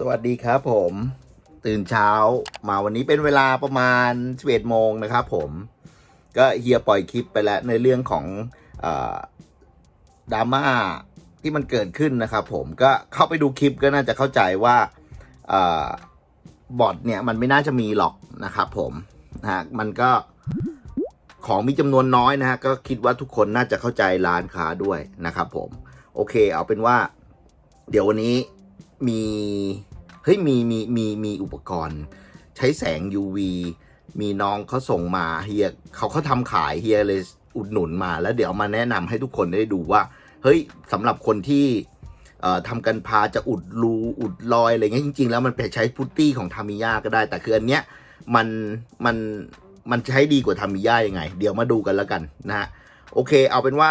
สวัสดีครับผม ตื่นเช้ามาวันนี้เป็นเวลาประมาณ11โมงนะครับผม ก็เฮียปล่อยคลิปไปแล้วในเรื่องของอดราม่าที่มันเกิดขึ้นนะครับผมก็เข้าไปดูคลิปก็น่าจะเข้าใจว่าอาบอทเนี่ยมันไม่น่าจะมีหรอกนะครับผมนะฮะมันก็ของมีจำนวนน้อยนะฮะก็คิดว่าทุกคนน่าจะเข้าใจร้านค้าด้วยนะครับผม โอเคเอาเป็นว่า เดี๋ยววันนี้ มีเฮ้ยมีมีมีมีอุปกรณ์ ใช้แสง UV มีน้องเขาส่งมาเฮียเขาเขาทำขายเฮียเลยอุดหนุนมา แล้วเดี๋ยวมาแนะนำให้ทุกคนได้ดูว่า เฮ้ยสำหรับคนที่ทำกันพาจะอุดรูอุดรอยอะไรเงี้ยจริง ๆ แล้วมันไปใช้พุตตี้ของทามิยาก็ได้ แต่คืออันเนี้ยมันมันมันใช้ดีกว่าทามิยายังไง เดี๋ยวมาดูกันแล้วกันนะฮะโอเคเอาเป็นว่า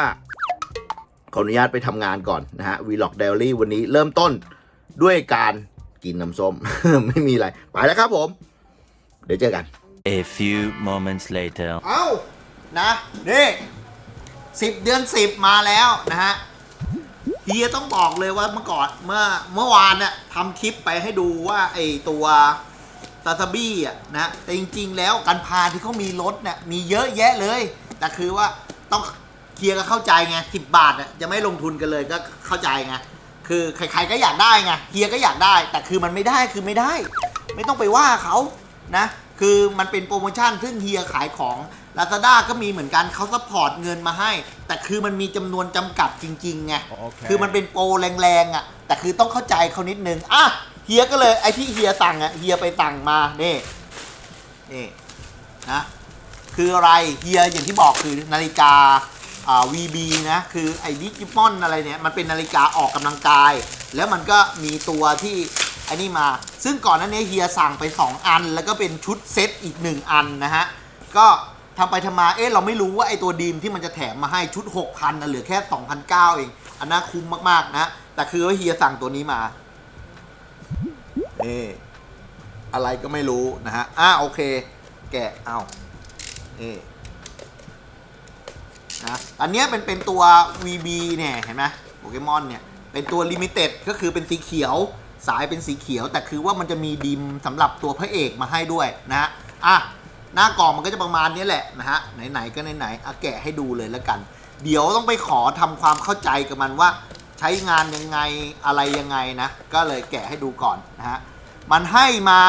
ขออนุญาตไปทำงานก่อนนะฮะ Vlog Diary วันนี้เริ่มต้น ด้วยการกินน้ำส้ม ไม่มีอะไร ไปแล้วครับผม เดี๋ยวเจอกัน A few moments later. เอ้า นะนี่สิบเดือนสิบมาแล้วนะฮะเฮียต้องบอกเลยว่าเมื่อก่อนเมื่อเมื่อวานเนี่ยทำคลิปไปให้ดูว่าไอตัวซาซาบี้อะนะแต่จริง ๆ แล้วการพาที่เขามีรถเนี่ยมีเยอะแยะเลย แต่คือว่าต้องเฮียก็เข้าใจไงสิบบาทอะจะไม่ลงทุนกันเลยก็เข้าใจไง คือใครๆก็อยากได้ไงเฮียก็อยากได้ แต่คือมันไม่ได้คือไม่ได้ ไม่ต้องไปว่าเขานะ คือมันเป็นโปรโมชั่นซึ่งเฮียขายของ Lazada ก็มีเหมือนกันเขาซัพพอร์ตเงินมาให้ แต่คือมันมีจำนวนจำกัดจริงๆไงโอเค คือมันเป็นโปรแรงๆอะ แต่คือต้องเข้าใจเขานิดนึงอะเฮียก็เลยไอ้ที่เฮียสั่งอะเฮียไปสั่งมานี่นี่นะคืออะไรเฮียอย่างที่บอกคือนาฬิกา อ่า VB นะ คือไอ้ดิจิมอนอะไรเนี่ย มันเป็นนาฬิกาออกกำลังกาย แล้วมันก็มีตัวที่ไอ้นี่มา ซึ่งก่อนหน้านี้เฮียสั่งไป 2 อัน แล้วก็เป็นชุดเซตอีก 1 อันนะฮะ ก็ทำไปทำมาเอ๊ะเราไม่รู้ว่าไอ้ตัวดีมที่มันจะแถมมาให้ชุด 6,000นะเหลือแค่2,009เอง อันน่าคุ้มมากๆนะ แต่คือว่าเฮียสั่งตัวนี้มาเอ๊อะไรก็ไม่รู้นะฮะอะโอเค แกะเอาเอ๊ นะอันเนี้ยเป็นเป็นตัว VB เนี่ยเห็นไหมโปเกมอนเนี่ยเป็นตัวลิมิเต็ดก็คือเป็นสีเขียวสายเป็นสีเขียว แต่คือว่ามันจะมีดิมสำหรับตัวพระเอกมาให้ด้วยนะฮะอะหน้ากล่องมันก็จะประมาณนี้แหละนะฮะไหนๆก็ไหนๆอะแกะให้ดูเลยแล้วกัน เดี๋ยวต้องไปขอทำความเข้าใจกับมันว่า ใช้งานยังไงอะไรยังไงนะ ก็เลยแกะให้ดูก่อนนะฮะมันให้มา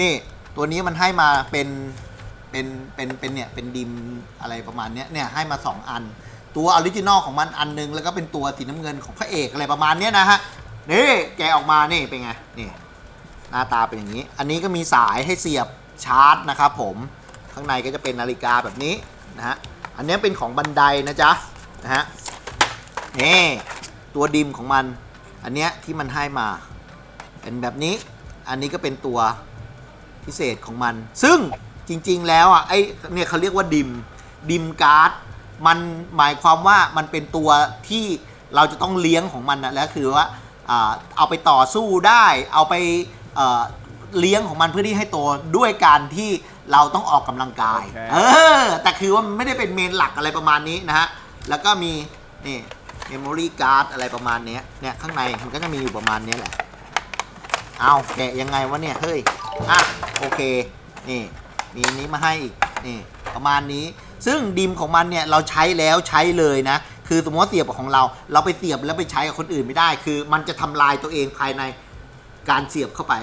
นี่ตัวนี้มันให้มาเป็น เป็นเป็นเป็นเนี่ยเป็นดิมอะไรประมาณเนี้ยเนี่ยให้มา 2 อัน ตัวออริจินอลของมันอันหนึง แล้วก็เป็นตัวสีน้ำเงินของพระเอกอะไรประมาณเนี้ยนะฮะนี่แกะออกมานี่เป็นไงนี่หน้าตาเป็นอย่างนี้ อันนี้ก็มีสายให้เสียบชาร์จนะครับผมข้างในก็จะเป็นนาฬิกาแบบนี้นะฮะอันเนี้ยเป็นของบันไดนะจ๊ะนะฮะนี่ตัวดิมของมัน อันเนี้ยที่มันให้มา เป็นแบบนี้ อันนี้ก็เป็นตัวพิเศษของมัน ซึ่ง จริง ๆ แล้วอะไอเนี่ยเขาเรียกว่าดิมดิมการ์ดมันหมายความว่ามันเป็นตัวที่เราจะต้องเลี้ยงของมันนะแล้วคือว่าอ่าเอาไปต่อสู้ได้ เอาไปเอ่อเลี้ยงของมันเพื่อที่ให้โตด้วยการที่เราต้องออกกำลังกายโอเคเออ แต่คือว่ามันไม่ได้เป็นเมนหลักอะไรประมาณนี้นะฮะ แล้วก็มีนี่เมมโมรี่การ์ดอะไรประมาณเนี้ยเนี่ยข้างในมันก็จะมีอยู่ประมาณเนี้ยแหละ เอาแกะยังไงวะเนี่ย เฮ้ย อะ โอเค นี่ มีอันนี้มาให้อีกนี่ประมาณนี้ ซึ่งดิมของมันเนี่ยเราใช้แล้วใช้เลยนะ คือสมมติว่าเสียบกับของเรา เราไปเสียบแล้วไปใช้กับคนอื่นไม่ได้ คือมันจะทำลายตัวเองภายในการเสียบเข้าไป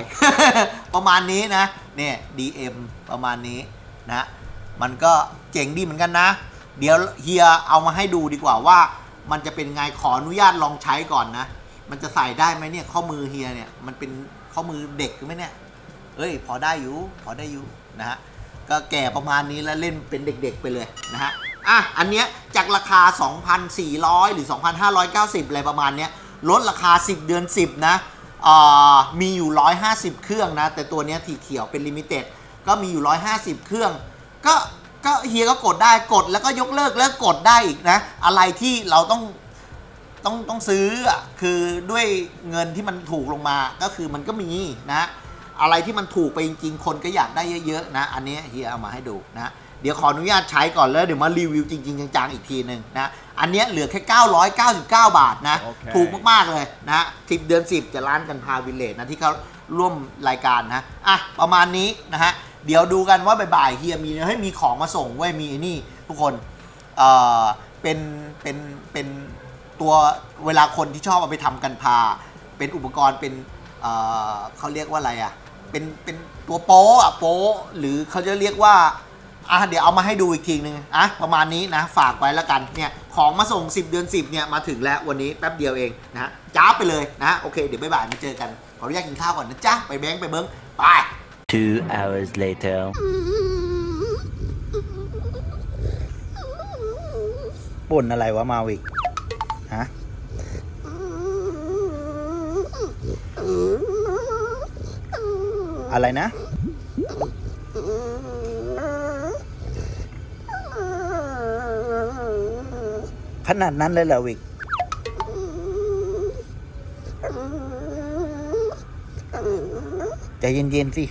ประมาณนี้นะเนี่ย DM ประมาณนี้นะ มันก็เจ๋งดีเหมือนกันนะ เดี๋ยวเฮียเอามาให้ดูดีกว่าว่า มันจะเป็นไงขออนุญาตลองใช้ก่อนนะ มันจะใส่ได้ไหมเนี่ยข้อมือเฮียเนี่ยมันเป็นข้อมือเด็กไหมเนี่ยเอ้ย พอได้อยู่ พอได้อยู่นะฮะ ก็แก่ประมาณนี้แล้วเล่นเป็นเด็กๆไปเลยนะฮะ อะ อันเนี้ยจากราคา 2,400 หรือ 2,590 อะไรประมาณเนี้ยลดราคา 10 เดือน 10 นะอ่ามีอยู่ 150 เครื่องนะ แต่ตัวเนี้ยสีเขียวเป็นลิมิเต็ดก็มีอยู่ 150 เครื่อง ก็ก็เฮียก็กดได้กดแล้วก็ยกเลิกแล้วกดได้อีกนะ อะไรที่เราต้องต้องต้องซื้ออะคือด้วยเงินที่มันถูกลงมาก็คือมันก็มีนะ อะไรที่มันถูกไปจริงๆ คนก็อยากได้เยอะๆนะ อันนี้เฮียเอามาให้ดูนะ เดี๋ยวขออนุญาตใช้ก่อนแล้วเดี๋ยวมารีวิวจริงๆจังๆอีกทีหนึ่งนะ อันเนี้ยเหลือแค่ 999 บาทนะโอเคถูกมากๆเลยนะฮะ10เดือน 10 จะร้านกันพาวิลเลจนะที่เขาร่วมรายการนะ อะ ประมาณนี้นะฮะ เดี๋ยวดูกันว่าบ่ายๆเฮียมีเฮ้ยมีของมาส่งเว้ยมีไอ้นี่ ทุกคน เอ่อ เป็น เป็น เป็นตัวเวลาคนที่ชอบเอาไปทำกันพา เป็นอุปกรณ์เป็น เอ่อเขาเรียกว่าอะไรอะ เป็นเป็นตัวโป๊ะอะโป๊ะหรือเขาจะเรียกว่าอะเดี๋ยวเอามาให้ดูอีกทีนึงอะประมาณนี้นะฝากไว้แล้วกันเนี่ยของมาส่ง 10 เดือน 10เนี่ยมาถึงแล้ววันนี้แป๊บเดียวเองนะฮะจ้าบไปเลยนะโอเคเดี๋ยวบ๊ายบายมาเจอกันขออนุญาตกินข้าวก่อนนะจ๊ะไปแบงค์ไปเบิ้งไป Two hours later. บ่นอะไรวะมาวิกฮะ อะไรนะ ขนาดนั้นเลยเหรอวิก ใจเย็นๆสิ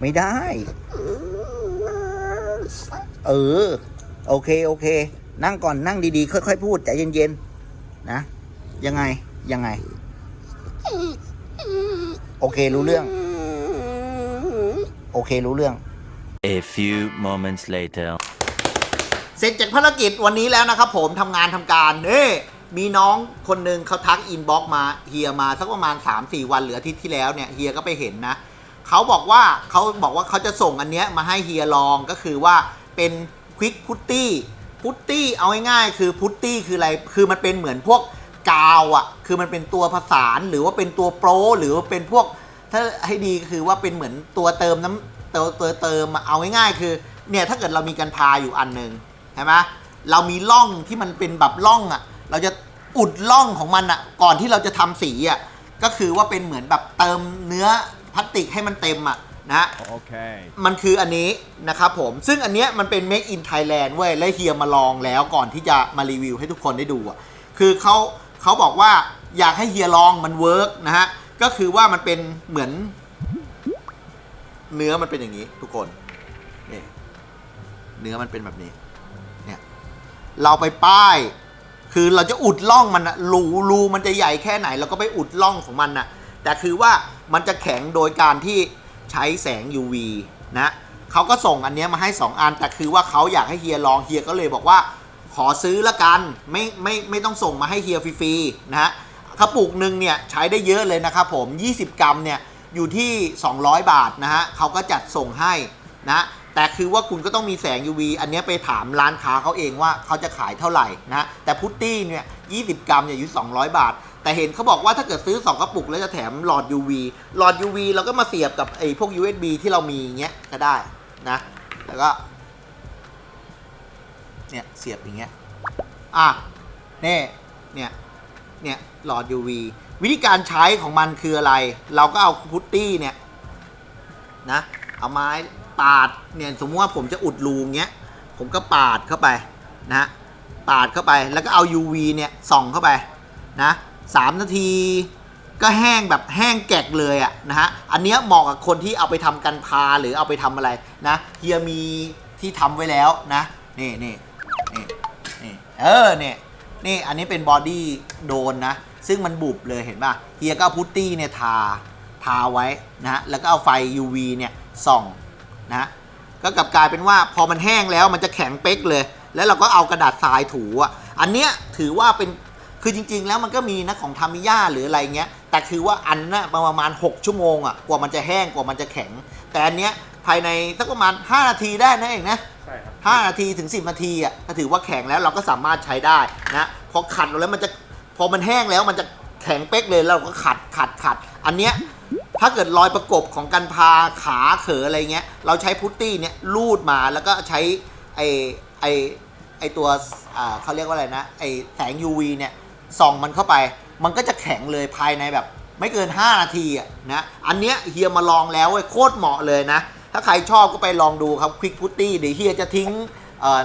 ไม่ได้ เออ โอเค โอเค นั่งก่อนนั่งดีๆ ค่อยๆ พูด ใจเย็นๆ นะ ยังไง ยังไง โอเครู้เรื่อง โอเครู้เรื่อง A few moments later. เสร็จจากภารกิจวันนี้แล้วนะครับผมทำงานทำการเอ้มีน้องคนหนึ่งเขาทักอินบ็อกมาเฮียมาสักประมาณ 3-4 วันหรืออาทิตย์ที่แล้วเนี่ยเฮียก็ไปเห็นนะเขาบอกว่าเขาบอกว่าเขาจะส่งอันเนี้ยมาให้เฮียลองก็คือว่าเป็นควิกพุตตี้พุตตี้เอาง่ายๆคือพุตตี้คืออะไรคือมันเป็นเหมือนพวก กาวอะ่ะ คือมันเป็นตัวผสานหรือว่าเป็นตัวโปรหรือว่าเป็นพวก ถ้าให้ดีก็คือว่าเป็นเหมือนตัวเติมน้ำเติมเติมเติมอะเอาง่ายๆคือเนี่ยถ้าเกิดเรามีกันพาอยู่อันหนึ่งใช่ไหมเรามีร่องที่มันเป็นแบบร่องอะ เราจะอุดร่องของมันอะ ก่อนที่เราจะทำสีอะก็คือว่าเป็นเหมือนแบบเติมเนื้อพลาสติกให้มันเต็มอะนะ Okay. มันคืออันนี้นะครับผม ซึ่งอันเนี้ยมันเป็น Make in Thailand เว้ย และเฮียมาลองแล้วก่อนที่จะมารีวิวให้ทุกคนได้ดูอะ คือเขา เขาบอกว่าอยากให้เฮียลองมันเวิร์กนะฮะ ก็คือว่ามันเป็นเหมือน เนื้อมันเป็นอย่างนี้ ทุกคนนี่เนื้อมันเป็นแบบนี้ เนี่ย เราไปป้าย คือเราจะอุดร่องมันอะรูรูมันจะใหญ่แค่ไหน เราก็ไปอุดร่องของมันอะแต่คือว่ามันจะแข็งโดยการที่ใช้แสง UV นะเขาก็ส่งอันนี้มาให้ 2 อัน แต่คือว่าเขาอยากให้เฮียลองเฮียก็เลยบอกว่า ขอซื้อละกันไม่ไม่ไม่ต้องส่งมาให้เฮียฟรีๆนะฮะกระปุกหนึ่งเนี่ยใช้ได้เยอะเลยนะครับผม 20 กรัมเนี่ยอยู่ที่ 200 บาทนะฮะเขาก็จัดส่งให้นะแต่คือว่าคุณก็ต้องมีแสง UV อันนี้ไปถามร้านค้าเขาเองว่าเขาจะขายเท่าไหร่นะแต่พุตตี้เนี่ย 20 กรัมเนี่ยอยู่ 200 บาท แต่เห็นเขาบอกว่าถ้าเกิดซื้อ 2 กระปุกแล้วจะแถมหลอด UV หลอด UV เราก็มาเสียบกับไอ้พวก USB ที่เรามีเงี้ยก็ได้นะแล้วก็ เนี่ยเสียบอย่างเงี้ยอะนี่เนี่ยเนี่ยหลอด UV วิธีการใช้ของมันคืออะไร เราก็เอาพุตตี้เนี่ยนะเอาไม้ปาดเนี่ยสมมติว่าผมจะอุดรูเงี้ยผมก็ปาดเข้าไปนะปาดเข้าไปแล้วก็เอา UV เนี่ยส่องเข้าไปนะสามนาทีก็แห้งแบบแห้งแกกเลยอะนะฮะ อันเนี้ยเหมาะกับคนที่เอาไปทำกันพาหรือเอาไปทำอะไรนะเฮียมีที่ทำไว้แล้วนะนี่นี่นี่นี่ เออเนี่ยนี่อันนี้เป็นบอดี้โดนนะ ซึ่งมันบุบเลยเห็นป่ะเฮียก็เอาพุตตี้เนี่ยทาทาไว้นะฮะแล้วก็เอาไฟ UV เนี่ยส่องนะก็กลับกลายเป็นว่าพอมันแห้งแล้วมันจะแข็งเป๊กเลย แล้วเราก็เอากระดาษทรายถูอะอันเนี้ยถือว่าเป็นคือจริง ๆ แล้วมันก็มีนะของทามิยาหรืออะไรเงี้ยแต่คือว่าอันน่ะประมาณ 6 ชั่วโมงอะกว่ามันจะแห้งกว่ามันจะแข็ง แต่อันเนี้ยภายในสักประมาณ 5 นาทีได้นะเองนะ 5นาทีถึง 10 นาทีอะก็ถือว่าแข็งแล้วเราก็สามารถใช้ได้นะพอขัดแล้วมันจะพอมันแห้งแล้วมันจะแข็งเป๊กเลยแล้วเราก็ขัดขัดขัด อันเนี้ยถ้าเกิดรอยประกบของกันพาขาเขออะไรเงี้ย เราใช้พุตตี้เนี่ยลูดมาแล้วก็ใช้ไอไอไอตัวอ่าเขาเรียกว่าอะไรนะไอแสง UV เนี่ยส่องมันเข้าไป มันก็จะแข็งเลยภายในแบบ ไม่เกิน 5 นาทีอะนะอันเนี้ยเฮียมาลองแล้วเว้ยโคตรเหมาะเลยนะ ถ้าใครชอบก็ไปลองดูครับควิกพุตตี้เดี๋ยวเฮียจะทิ้ง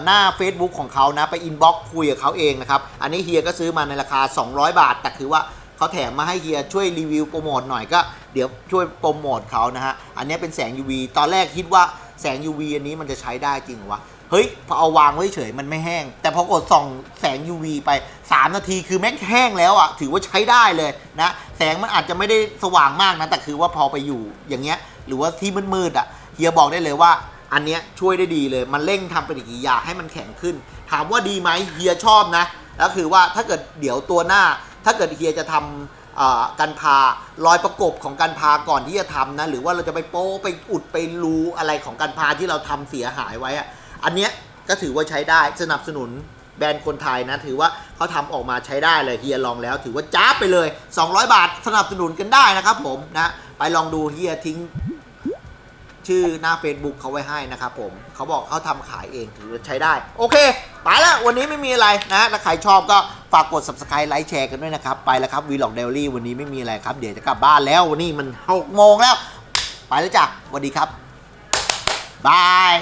หน้า Facebook ของเขานะ ไปอินบ็อกคุยกับเขาเองนะครับ อันนี้เฮียก็ซื้อมาในราคา 200 บาท แต่คือว่าเขาแถมมาให้เฮียช่วยรีวิวโปรโมทหน่อยก็เดี๋ยวช่วยโปรโมทเขานะฮะ อันนี้เป็นแสง UV ตอนแรกคิดว่าแสง UV อันนี้มันจะใช้ได้จริงหรอวะ เฮ้ยพอเอาวางไว้เฉยมันไม่แห้ง แต่พอกดส่องแสง UV ไป 3 นาทีคือแม่งแห้งแล้วอะ่ะ ถือว่าใช้ได้เลยนะ แสงมันอาจจะไม่ได้สว่างมากนะ แต่คือว่าพอไปอยู่อย่างเงี้ย หรือว่าที่มืดๆอะ่ะเฮียบอกได้เลยว่า อันเนี้ยช่วยได้ดีเลย มันเร่งทำปฏิกิริยาให้มันแข็งขึ้น ถามว่าดีไหมเฮียชอบนะแล้วคือว่าถ้าเกิดเดี๋ยวตัวหน้า ถ้าเกิดเฮียจะทำอ่ากันพารอยประกบของกันพาก่อนที่จะทำนะ หรือว่าเราจะไปโป้ไปอุดไปรูอะไรของกันพาที่เราทำเสียหายไว้อะ อันเนี้ยก็ถือว่าใช้ได้สนับสนุนแบรนด์คนไทยนะ ถือว่าเขาทำออกมาใช้ได้เลยเฮียลองแล้ว ถือว่าจ้าไปเลย 200 บาทสนับสนุนกันได้นะครับผมนะไปลองดูเฮียทิ้งชื่อหน้า Facebook เขาไว้ให้นะครับผมเขาบอกเขาทำขายเองถือว่าใช้ได้ โอเค ไปแล้ววันนี้ไม่มีอะไรนะถ้าใครชอบก็ฝากกด subscribe ไลค์แชร์กันด้วยนะครับ ไปแล้วครับวีล็อกเดลี่วันนี้ไม่มีอะไรครับ เดี๋ยวจะกลับบ้านแล้ววันนี้มันหกโมงแล้ว ไปแล้วจ้ะสวัสดีครับบาย